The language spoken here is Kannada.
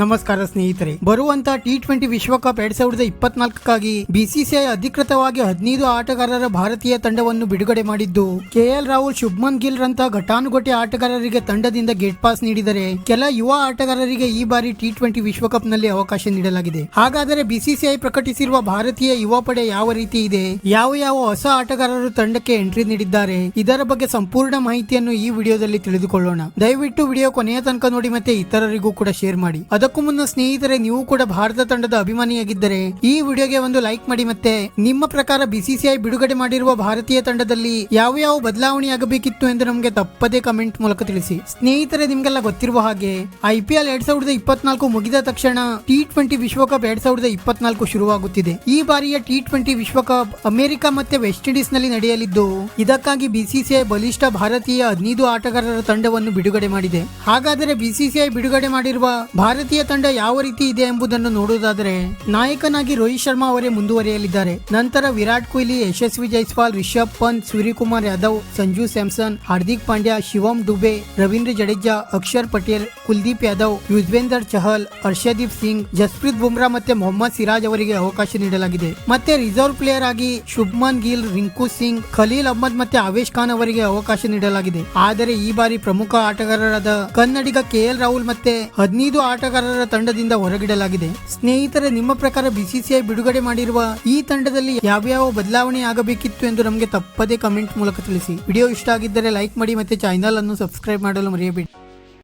ನಮಸ್ಕಾರ ಸ್ನೇಹಿತರೆ. ಬರುವಂತ ಟಿ ಟ್ವೆಂಟಿ ವಿಶ್ವಕಪ್ ಎರಡ್ ಸಾವಿರದ ಇಪ್ಪತ್ನಾಲ್ಕಕ್ಕಾಗಿ ಬಿಸಿಸಿಐ ಅಧಿಕೃತವಾಗಿ ಹದಿನೈದು ಆಟಗಾರರ ಭಾರತೀಯ ತಂಡವನ್ನು ಬಿಡುಗಡೆ ಮಾಡಿದ್ದು ಕೆಎಲ್ ರಾಹುಲ್, ಶುಭ್ಮನ್ ಗಿಲ್ ರಂತ ಘಟಾನುಘಟಿ ಆಟಗಾರರಿಗೆ ತಂಡದಿಂದ ಗೇಟ್ ಪಾಸ್ ನೀಡಿದರೆ ಕೆಲ ಯುವ ಆಟಗಾರರಿಗೆ ಈ ಬಾರಿ ಟಿ ಟ್ವೆಂಟಿ ವಿಶ್ವಕಪ್ನಲ್ಲಿ ಅವಕಾಶ ನೀಡಲಾಗಿದೆ. ಹಾಗಾದರೆ ಬಿಸಿಸಿಐ ಪ್ರಕಟಿಸಿರುವ ಭಾರತೀಯ ಯುವ ಪಡೆ ಯಾವ ರೀತಿ ಇದೆ? ಯಾವ ಯಾವ ಹೊಸ ಆಟಗಾರರು ತಂಡಕ್ಕೆ ಎಂಟ್ರಿ ನೀಡಿದ್ದಾರೆ? ಇದರ ಬಗ್ಗೆ ಸಂಪೂರ್ಣ ಮಾಹಿತಿಯನ್ನು ಈ ವಿಡಿಯೋದಲ್ಲಿ ತಿಳಿದುಕೊಳ್ಳೋಣ. ದಯವಿಟ್ಟು ವಿಡಿಯೋ ಕೊನೆಯ ತನಕ ನೋಡಿ ಮತ್ತೆ ಇತರರಿಗೂ ಕೂಡ ಶೇರ್ ಮಾಡಿ. ಅದಕ್ಕೂ ಮುನ್ನ ಸ್ನೇಹಿತರೆ, ನೀವು ಕೂಡ ಭಾರತ ತಂಡದ ಅಭಿಮಾನಿಯಾಗಿದ್ದರೆ, ಈ ವಿಡಿಯೋಗೆ ಒಂದು ಲೈಕ್ ಮಾಡಿ ಮತ್ತೆ ನಿಮ್ಮ ಪ್ರಕಾರ ಬಿಸಿಸಿಐ ಬಿಡುಗಡೆ ಮಾಡಿರುವ ಭಾರತೀಯ ತಂಡದಲ್ಲಿ ಯಾವ ಯಾವ ಬದಲಾವಣೆ ಆಗಬೇಕಿತ್ತು ಎಂದು ನಮಗೆ ತಪ್ಪದೇ ಕಮೆಂಟ್ ಮೂಲಕ ತಿಳಿಸಿ. ಸ್ನೇಹಿತರೆ, ನಿಮ್ಗೆಲ್ಲ ಗೊತ್ತಿರುವ ಹಾಗೆ ಐ ಪಿ ಎರಡ್ ಮುಗಿದ ತಕ್ಷಣ ಟಿ ಟ್ವೆಂಟಿ ವಿಶ್ವಕಪ್ ಎರಡ್ ಸಾವಿರದ ಇಪ್ಪತ್ನಾಲ್ಕು ಶುರುವಾಗುತ್ತಿದೆ. ಈ ಬಾರಿಯ ಟಿ ಟ್ವೆಂಟಿ ವಿಶ್ವಕಪ್ ಅಮೆರಿಕ ಮತ್ತೆ ವೆಸ್ಟ್ ಇಂಡೀಸ್ನಲ್ಲಿ ನಡೆಯಲಿದ್ದು, ಇದಕ್ಕಾಗಿ ಬಿಸಿಸಿಐ ಬಲಿಷ್ಠ ಭಾರತೀಯ ಹದಿನೈದು ಆಟಗಾರರ ತಂಡವನ್ನು ಬಿಡುಗಡೆ ಮಾಡಿದೆ. ಹಾಗಾದರೆ ಬಿಸಿಸಿಐ ಬಿಡುಗಡೆ ಮಾಡಿರುವ ಭಾರತೀಯ ತಂಡ ಯಾವ ರೀತಿ ಇದೆ ಎಂಬುದನ್ನು ನೋಡುವುದಾದರೆ, ನಾಯಕನಾಗಿ ರೋಹಿತ್ ಶರ್ಮಾ ಅವರೇ ಮುಂದುವರಿಯಲಿದ್ದಾರೆ. ನಂತರ ವಿರಾಟ್ ಕೊಹ್ಲಿ, ಯಶಸ್ವಿ ಜೈಸ್ವಾಲ್, ರಿಷಬ್ ಪಂತ್, ಸೂರ್ಯಕುಮಾರ್ ಯಾದವ್, ಸಂಜು ಸ್ಯಾಮ್ಸನ್, ಹಾರ್ದಿಕ್ ಪಾಂಡ್ಯ ಶಿವಂ ದುಬೆ, ರವೀಂದ್ರ ಜಡೇಜಾ, ಅಕ್ಷರ್ ಪಟೇಲ್, ಕುಲ್ದೀಪ್ ಯಾದವ್, ಯುಜ್ವೇಂದರ್ ಚಹಲ್, ಹರ್ಷದೀಪ್ ಸಿಂಗ್, ಜಸ್ಪ್ರೀತ್ ಬುಮ್ರಾ ಮತ್ತೆ ಮೊಹಮ್ಮದ್ ಸಿರಾಜ್ ಅವರಿಗೆ ಅವಕಾಶ ನೀಡಲಾಗಿದೆ. ಮತ್ತೆ ರಿಸರ್ವ್ ಪ್ಲೇಯರ್ ಆಗಿ ಶುಭ್ಮನ್ ಗಿಲ್, ರಿಂಕು ಸಿಂಗ್, ಖಲೀಲ್ ಅಹ್ಮದ್ ಮತ್ತೆ ಅವೇಶ್ ಖಾನ್ ಅವರಿಗೆ ಅವಕಾಶ ನೀಡಲಾಗಿದೆ. ಆದರೆ ಈ ಬಾರಿ ಪ್ರಮುಖ ಆಟಗಾರರಾದ ಕನ್ನಡಿಗ ಕೆಎಲ್ ರಾಹುಲ್ ಮತ್ತೆ ಹದಿನೈದು ಆಟಗಾರರ ತಂಡದಿಂದ ಹೊರಗಿಡಲಾಗಿದೆ. ಸ್ನೇಹಿತರೆ, ನಿಮ್ಮ ಪ್ರಕಾರ ಬಿಸಿಸಿಐ ಬಿಡುಗಡೆ ಮಾಡಿರುವ ಈ ತಂಡದಲ್ಲಿ ಯಾವ್ಯಾವ ಬದಲಾವಣೆ ಆಗಬೇಕಿತ್ತು ಎಂದು ನಮಗೆ ತಪ್ಪದೇ ಕಮೆಂಟ್ ಮೂಲಕ ತಿಳಿಸಿ. ವಿಡಿಯೋ ಇಷ್ಟ ಆಗಿದ್ದರೆ ಲೈಕ್ ಮಾಡಿ ಮತ್ತೆ ಚಾನೆಲ್ ಅನ್ನು ಸಬ್ಸ್ಕ್ರೈಬ್ ಮಾಡಲು ಮರೆಯಬೇಡಿ.